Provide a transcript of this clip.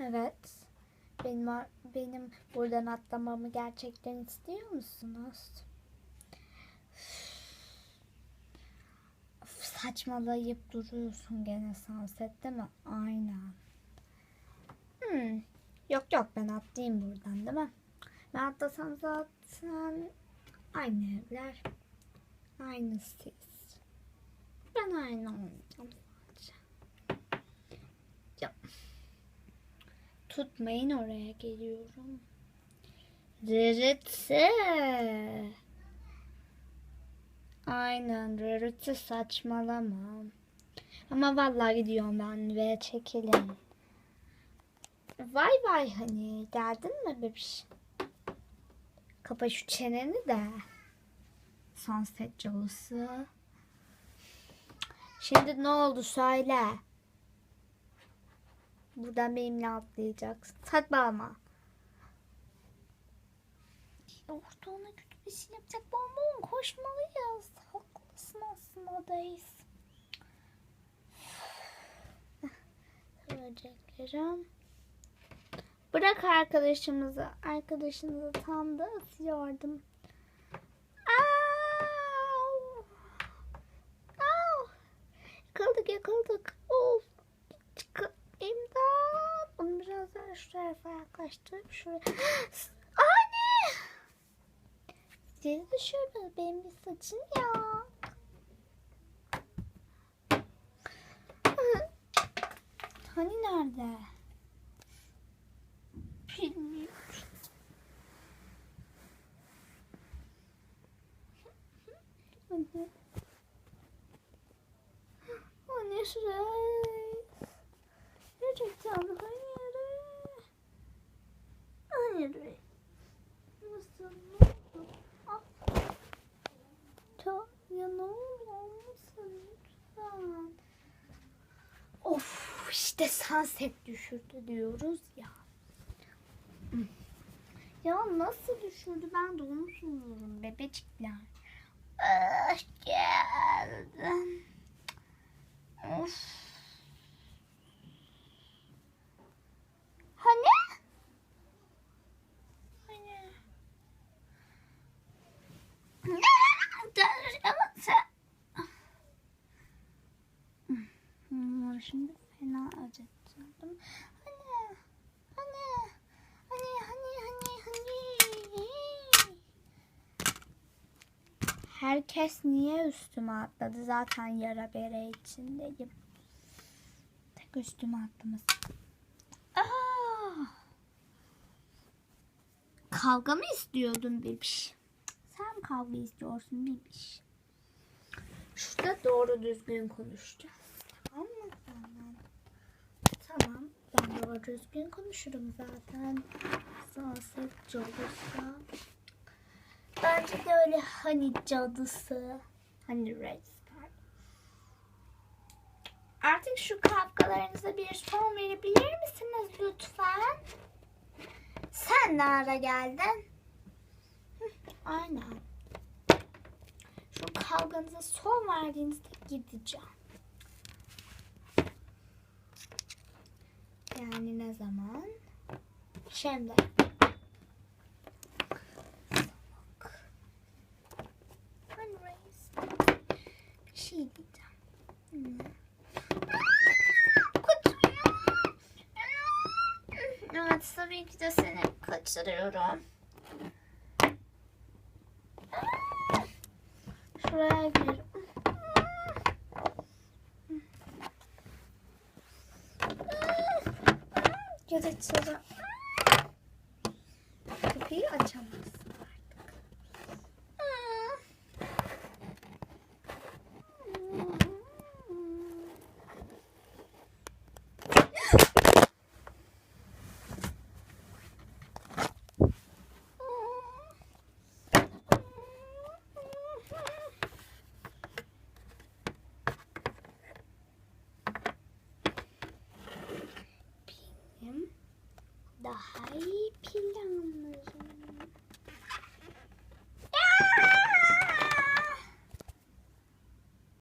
Evet. Benim benim buradan atlamamı gerçekten istiyor musunuz? Üf, Saçmalayıp duruyorsun gene sunset değil mi? Aynen. Hmm. Yok yok ben atlayayım buradan değil mi? Ben atlasam zaten aynı evler. Aynı siz. Ben aynı olmayacağım sadece. Ya. Tutmayın oraya geliyorum. Rırıtı. Aynen rırıtı saçmalama. Ama vallahi gidiyorum ben ve çekelim. Vay vay hani geldin mi bebiş? Kapa şu çeneni de. Sunset calısı. Şimdi ne oldu söyle. Buradan benimle atlayacaksın. Saçmalama. Orada ona kötü bir şey yapacak bonbon koşmalıyız. Haklısın aslında Days. Söyleyeceklerim. Bırak arkadaşımızı. Arkadaşınızı tam da atıyordum. Au! Au! Yakaladık yakaladık. Of. Biraz daha şu yaklaştırıp şuraya. Anne! Geri düşürdü benim bir saçım ya. Hani nerede? Bilmiyorum. Anne. Anne şuraya. Gerçekten hayır. Hayır. Nasıl? Ne oldu? Ah. Ta, ya ne oldu? Olmasın lütfen. Of işte sunset düşürdü diyoruz ya. Ya nasıl düşürdü ben de onu soruyorum bebecikler. Ah geldim. Of. Hani? Hani? Ne? Ama sen... Hmm, Şimdi fena acıttım. Hani? Hani? Hani? Hani? Hani? Hani? Herkes niye üstüme atladı? Zaten yara bere içindeyim. Tek üstüme atlaması. Aa! Kavga mı istiyordun bebiş? Sen kavga istiyorsun bebiş. Şurada doğru düzgün konuşacağız. Tamam mı? Tamam. Tamam. Ben doğru düzgün konuşurum zaten. Sunset cadısı. Bence de öyle hani cadısı. Hani Red Star. Artık şu kavgalarınıza bir son verebilir misiniz lütfen? Sen ne ara geldin? Hı, Aynen. Şu kavganıza son verdiğinizde gideceğim. Yani ne zaman? Şimdi. Salak. Anyways. Bir şey diyeceğim. Hmm. Kaçırıyorum. Evet tabii ki de seni kaçırıyorum. Şuraya gir. Gir içeri. Kapıyı açamazsın artık. Benim daha iyi planım